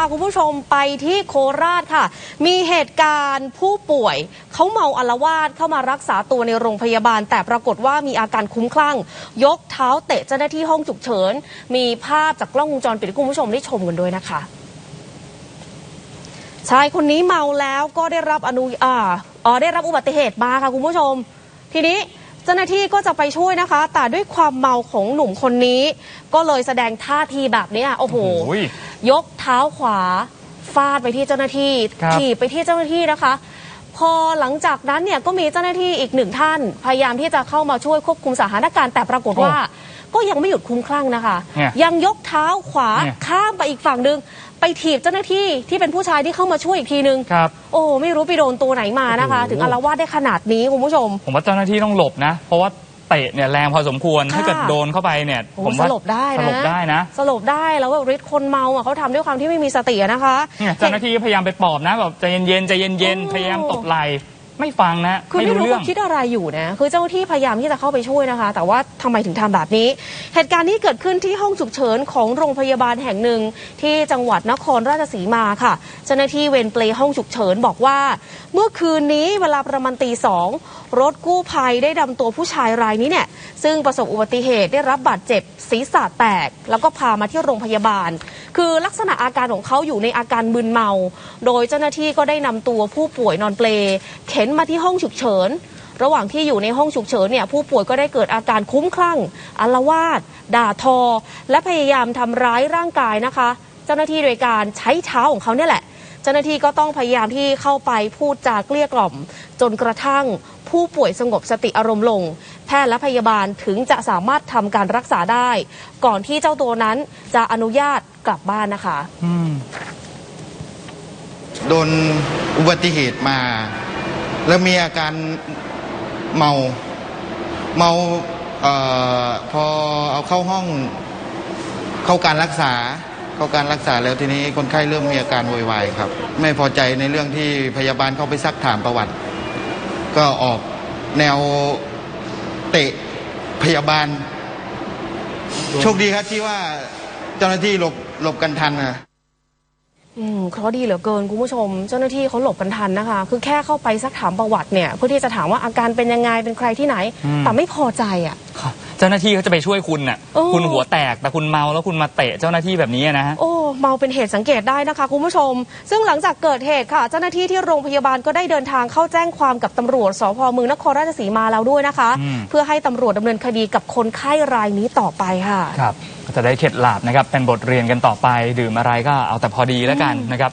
าคุณผู้ชมไปที่โคราชค่ะ มีเหตุการณ์ผู้ป่วย เขาเมาอารวาสเข้ามารักษาตัวในโรงพยาบาล แต่ปรากฏว่ามีอาการคุ้มคลั่ง ยกเท้าเตะเจ้าหน้าที่ห้องฉุกเฉิน มีภาพจากกล้องวงจรปิดให้คุณผู้ชมได้ชมกันด้วยนะคะชายคนนี้เมาแล้วก็ได้รับอนุอ่าอ๋อได้รับอุบัติเหตุมาค่ะคุณผู้ชม ทีนี้ เจ้าหน้าที่ก็จะไปช่วยนะคะ แต่ด้วยความเมาของหนุ่มคนนี้ ก็เลยแสดงท่าทีแบบเนี้ยโอ้โห โอ้ย ยกเท้าขวาฟาดไปที่เจ้าหน้าที่ครับ ถีบไปที่เจ้าหน้าที่นะคะ พอหลังจากนั้นเนี่ยก็มีเจ้าหน้าที่อีกหนึ่งท่าน พยายามที่จะเข้ามาช่วยควบคุมสถานการณ์แต่ปรากฏว่า ก็ยังไม่หยุดคลุ้มคลั่งนะคะ เนี่ยยังยกเท้าขวาเนี่ย ข้ามไปอีกฝั่งหนึ่งไปถีบเจ้าหน้าที่ที่เป็นผู้ชายที่เข้ามาช่วยอีกทีนึง ครับ โอ้ไม่รู้ไปโดนตัวไหนมานะคะ โอ้โห ถึงอารวาสได้ขนาดนี้คุณผู้ชม ผมว่าเจ้าหน้าที่ต้องหลบนะ เพราะว่าเตะเนี่ยแรงพอสมควร ค่ะ ถ้าเกิดโดนเข้าไปเนี่ย โอ้ผมสว่าลบได้นะสลบได้นะสลบได้แล้วแบบฤทธิ์คนเมาอะเขาทำด้วยความที่ไม่มีสติอะนะคะ เนี่ยเจ้าหน้าที่ก็พยายามไปปลอบนะแบบใจเย็นๆใจเย็นโอ้ ๆพยายามตบไหล่ ไม่ฟังนะคือไม่ไม่รู้รู้เรื่องเขาคิดอะไรอยู่นะ คือเจ้าหน้าที่พยายามที่จะเข้าไปช่วยนะคะ แต่ว่าทำไมถึงทำแบบนี้ เหตุการณ์นี้เกิดขึ้นที่ห้องฉุกเฉินของโรงพยาบาลแห่งหนึ่งที่จังหวัดนครราชสีมาค่ะ เจ้าหน้าที่เวรเปลห้องฉุกเฉินบอกว่า เมื่อคืนนี้เวลาประมาณตีสองรถกู้ภัยได้นำตัวผู้ชายรายนี้เนี่ย ซึ่งประสบอุบัติเหตุได้รับบาดเจ็บศีรษะแตก แล้วก็พามาที่โรงพยาบาล คือลักษณะอาการของเขาอยู่ในอาการมึนเมา โดยเจ้าหน้าที่ก็ได้นำตัวผู้ป่วยนอนเปลเข็นมาที่ห้องฉุกเฉิน ระหว่างที่อยู่ในห้องฉุกเฉินเนี่ยผู้ป่วยก็ได้เกิดอาการคุ้มคลั่งอาละวาดด่าทอ และพยายามทำร้ายร่างกายนะคะ เจ้าหน้าที่โดยการใช้เท้าของเขาเนี่ยแหละ เจ้าหน้าที่ก็ต้องพยายามที่เข้าไปพูดจาเกลี้ยกล่อม จนกระทั่งผู้ป่วยสงบสติอารมณ์ลง แพทย์และพยาบาลถึงจะสามารถทำการรักษาได้ ก่อนที่เจ้าตัวนั้นจะอนุญาตกลับบ้านนะคะโดนอุบัติเหตุมา แล้วมีอาการเมาเมาเออพอเอาเข้าห้องเข้าการรักษาเข้าการรักษาแล้วทีนี้คนไข้เริ่มมีอาการโวยวายครับ ไม่พอใจในเรื่องที่พยาบาลเข้าไปซักถามประวัติ ก็ออกแนวเตะพยาบาล โชคดีครับที่ว่าเจ้าหน้าที่หลบหลบกันทันนะ อืมเคราะห์ดีเหลือเกินคุณผู้ชม เจ้าหน้าที่เขาหลบกันทันนะคะ คือแค่เข้าไปสักถามประวัติเนี่ย เพื่อที่จะถามว่าอาการเป็นยังไงเป็นใครที่ไหนอืมแต่ไม่พอใจอะ เจ้าหน้าที่เขาจะไปช่วยคุณน่ะ โอ้ คุณหัวแตกแต่คุณเมาแล้วคุณมาเตะเจ้าหน้าที่แบบนี้นะฮะ โอ้เมาเป็นเหตุสังเกตได้นะคะคุณผู้ชม ซึ่งหลังจากเกิดเหตุค่ะ เจ้าหน้าที่ที่โรงพยาบาลก็ได้เดินทางเข้าแจ้งความกับตำรวจสพเมืองนครราชสีมาแล้วด้วยนะคะ อืม เพื่อให้ตำรวจดำเนินคดีกับคนไข้รายนี้ต่อไปค่ะ ครับก็จะได้เข็ดหลาบนะครับเป็นบทเรียนกันต่อไปดื่มอะไรก็เอาแต่พอดีแล้วกันนะครับ